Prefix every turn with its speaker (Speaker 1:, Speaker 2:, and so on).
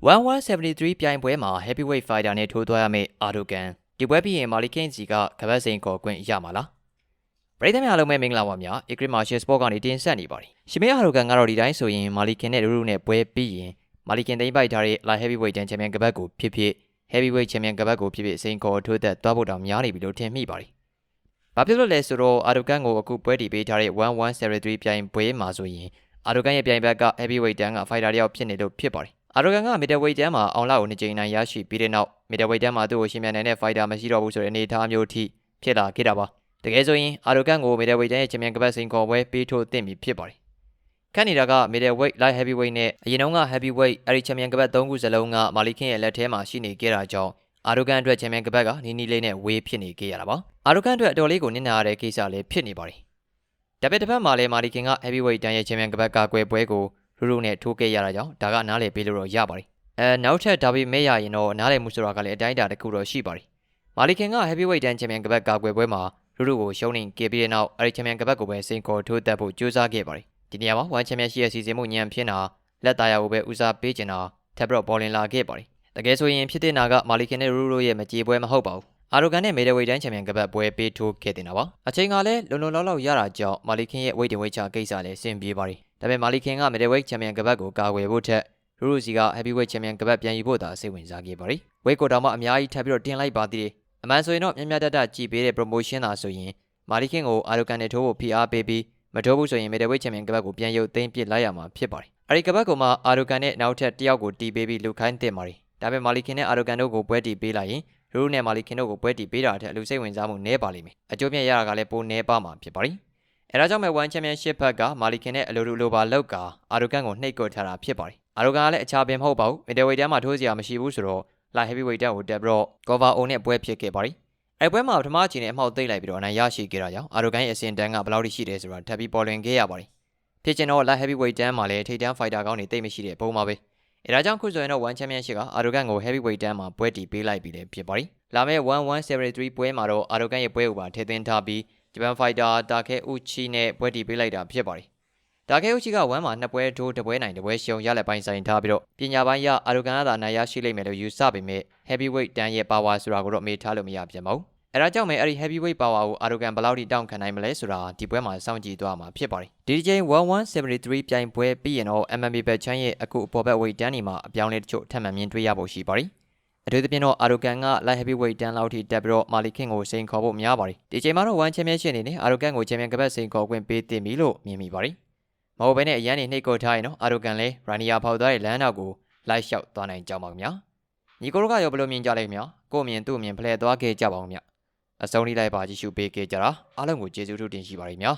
Speaker 1: 1173ပြိုင်ပွဲမှာ heavyweight fighter နဲ့ထိုးသွားရမယ့်အာဒိုကန်ဒီပွဲပြီးရင်မာလီကင်းစီကကပတ်စိန်ကော်ခွင့်ရမှာလားပရိသတ်များအားလုံးပဲမင်္ဂလာပါများ Ecrit Martial Sport ကနေတင်ဆက်နေပါတယ်ရှင်မေအာဒိုကန်ကတော့ဒီတိုင်းဆိုရင်မာလီကင်နဲ့ရူရူနဲ့ပွဲပြီးရင်မာလီကင်သိမ်းပိုက်ထားတဲ့ light heavyweight ချန်ပီယံကပတ်ကိုဖြစ်ဖြစ် heavyweight ချန်ပီယံကပတ်ကိုဖြစ်ဖြစ်စိန်ကော်ထိုးသက်သွားဖို့တောင်များနေပြီလို့ထင်မိပါတယ်ဘာဖြစ်လို့လဲဆိုတော့အာဒိုကန်ကိုအခုပွဲတီပေးထားတဲ့1173ပြိုင်ပွဲမှာဆိုရင်အာဒိုကန်ရဲ့ပြိုင်ဘက်က heavyweight တန်းက fighter တယောက်ဖြစ်နေလို့ဖြစ်ပါတယ် အာဒိုကန်က middleweight တန်းမှာအောင်လာကိုနှစ်ကြိမ်နိုင်ရရှိပြီးတဲ့နောက် middleweight တန်းမှာသူ့ကိုရှင်မြန်နိုင်တဲ့ fighter မရှိတော့ဘူးဆိုတဲ့အနေအထားမျိုးထိဖြစ်လာခဲ့တာပါတကယ်ဆိုရင်အာဒိုကန်ကို middleweight တန်းရဲ့ချန်ပီယံကပတ်စိန်ခေါ်ပွဲပေးထိုးသင့်ပြီဖြစ်ပါတယ်ခန့်နေတာက middleweight light heavyweight နဲ့အရင်တုန်းက heavyweight အဲ့ဒီချန်ပီယံကပတ်၃ခုစလုံးကမာလီခင်ရဲ့လက်ထဲမှာရှိနေခဲ့တာကြောင့်အာဒိုကန်အတွက်ချန်ပီယံကပတ်ကနီးနီးလေးနဲ့ဝေးဖြစ်နေခဲ့ရတာပါအာဒိုကန်အတွက်အတော်လေးကိုနစ်နာရတဲ့ကိစ္စလည်းဖြစ်နေပါတယ်ဒါပေမဲ့တစ်ဖက်မှာလည်းမာလီခင်က heavyweight တန်းရဲ့ချန်ပီယံကပတ်ကာကွယ်ပွဲကို ရူရူနဲ့ထိုးခဲ့ရတာကြောင့်ဒါကနားလည်ပေးလို့တော့ရပါတယ်အဲနောက်ထပ်ဒါပေမဲ့ရရင်တော့နားလည်မှုဆိုတာကလည်းအတိုင်းအတာတစ်ခုတော့ရှိပါတယ်မာလီခင်က heavyweight တန်းချန်ပီယံကပတ်ကာကွယ်ပွဲမှာရူရူကိုရှုံးနေခဲ့ပြီးတဲ့နောက်အဲဒီချန်ပီယံကပတ်ကိုပဲစိန်ခေါ်ထိုးတက်ဖို့ကြိုးစားခဲ့ပါတယ်ဒီနေရာမှာဝမ်ချန်ပီယံရှိရဲ့စီစဉ်မှုညံဖြစ်တာလက်သားရကိုပဲဦးစားပေးချင်တာထပ်ပြီးတော့ပေါ်လင်လာခဲ့ပါတယ်တကယ်ဆိုရင်ဖြစ်တဲ့နာကမာလီခင်နဲ့ရူရူရဲ့မကြေပွဲမဟုတ်ပါဘူးအာရိုကန်နဲ့မေဒဝိတ်တိုင်းချန်ပီယံကပတ်ပွဲပေးထိုးခဲ့တင်တာပါအချိန်ကလည်းလုံလုံလောက်လောက်ရတာကြောင့်မာလီခင်ရဲ့ဝိတ်တင်ဝိတ်ချကိစ္စလည်းဆင်ပြေပါတယ် ဒါပေမဲ့မာလီခင်ကမေဒဝိတ်ချန်ပီယံကပတ်ကိုကာကွယ်ဖို့ထက်ရူရူစီက heavyweight ချန်ပီယံကပတ်ပြန်ယူဖို့သာစိတ်ဝင်စားခဲ့ပါတယ်ဝိတ်ကိုတောင်မှအများကြီးထပ်ပြီးတော့တင်လိုက်ပါသေးတယ်အမှန်ဆိုရင်တော့မြတ်မြတ်တတကြည်ပေးတဲ့ promotion သာဆိုရင်မာလီခင်ကိုအာရိုကန်နဲ့ထိုးဖို့ဖိအားပေးပြီးမထိုးဘူးဆိုရင်မေဒဝိတ်ချန်ပီယံကပတ်ကိုပြန်ရုပ်သိမ်းပစ်လိုက်ရမှာဖြစ်ပါတယ်အဲဒီကပတ်ကိုမှအာရိုကန်နဲ့နောက်ထပ်တစ်ယောက်ကိုတီးပေးပြီးလူခိုင်းတင်ပါတယ်ဒါပေမဲ့မာလီခင်နဲ့အာရိုကန်တို့ကိုပွဲတီးပေးလိုက်ရင်ရူးနဲ့မာလီခင်တို့ကိုပွဲတီပေးတာတဲ့အလူစိတ်ဝင်စားမှုနည်းပါလိမ့်မယ်အကျိုးမြတ်ရတာကလည်းပိုနည်းပါမှာဖြစ်ပါလိမ့် အဲဒါကြောင့်မဲ့1ချန်ပီယံရှစ်ဘက်ကမာလီခင်နဲ့အလိုလိုလိုပါလောက်ကအာရိုကန်ကိုနှိပ်ကွက်ထားတာဖြစ်ပါတယ်အာရိုကန်ကလည်းအခြားပင်မဟုတ်ပါဘူးမီဒဝိတ်တန်းမှာထိုးစရာမရှိဘူးဆိုတော့လာဟီဗီဝိတ်တန်းကိုတက်ပြီးတော့ကော်ဗာအိုနဲ့ပွဲဖြစ်ခဲ့ပါတယ်အဲပွဲမှာပထမအချိန်နဲ့အမှောက်သိမ့်လိုက်ပြီးတော့အနိုင်ရရှိခဲ့တာကြောင့်အာရိုကန်ရဲ့အစဉ်တန်းကဘယ်လောက်ထိရှိတယ်ဆိုတာထပ်ပြီးပေါ်လွင်ခဲ့ရပါတယ်ဖြစ်ချင်တော့ light heavyweight တန်းမှာလည်းထိပ်တန်း fighter ကောင်းတွေတိတ်မရှိတဲ့ပုံမှာပဲအဲဒါကြောင့်ခုဆိုရင်တော့ one championship ကအာရိုကန်ကို heavyweight တန်းမှာပွဲတီပေးလိုက်ပြီးလည်းဖြစ်ပါတယ်လာမယ့်1173ပွဲမှာတော့အာရိုကန်ရဲ့ပွဲကိုပါထည့်သွင်းထားပြီး ဂျပန်ဖိုက်တာတာခဲဥချီနဲ့ပွဲတီပေးလိုက်တာဖြစ်ပါတယ်တာခဲဥချီက1မှာနှစ်ပွဲထိုးတစ်ပွဲနိုင်တစ်ပွဲရှုံရလက်ပိုင်းဆိုင်ထားပြီးတော့ပညာပိုင်းရအာရိုကန်ကသာနိုင်ရရှိလိမ့်မယ်လို့ယူဆပေမဲ့ heavyweight တန်းရဲ့ power ဆိုတာကိုတော့မေးထားလို့မရပြန်ပါဘူးအဲဒါကြောင့်မဲအဲ့ဒီ heavyweight power ကိုအာရိုကန်ဘယ်လောက်ထိတောင်းခံနိုင်မလဲဆိုတာဒီပွဲမှာစောင့်ကြည့်သွားမှာဖြစ်ပါတယ်ဒီတစ်ချိန်1173ပြိုင်ပွဲပြီးရင်တော့ MMA ဘက်ချမ်းရဲ့အခုအပေါ်ဘက် weight တန်းဒီမှာအပြောင်းလဲတချို့ထပ်မံမြင်တွေ့ရဖို့ရှိပါတယ် အထူးသဖြင့်တော့အာရိုကန်က light heavyweight တန်းလောက်ထိတက်ပြီးတော့မာလီခင်ကိုစိန်ခေါ်ဖို့များပါတယ်ဒီချိန်မှာတော့ one championship အနေနဲ့အာရိုကန်ကိုချန်ပီယံကပတ်စိန်ခေါ်ခွင့်ပေးတင်ပြီလို့မြင်မိပါတယ်မဟုတ်ဘဲနဲ့အရန်နေနှိတ်ကုတ်ထားရင်တော့အာရိုကန်လည်းရာနီယာဖောက်သွားတဲ့လမ်းနောက်ကိုလိုက်လျှောက်သွားနိုင်ကြပါခင်ဗျာညီကိုတို့ကရောဘယ်လိုမြင်ကြလဲခင်ဗျာကို့မြင်သူ့မြင်ဖလှယ်သွားခဲ့ကြပါဦးခင်ဗျာအဆုံးထိလိုက်ပါကြည့်ရှုပေးခဲ့ကြတာအားလုံးကိုကျေးဇူးတင်ရှိပါတယ်ခင်ဗျာ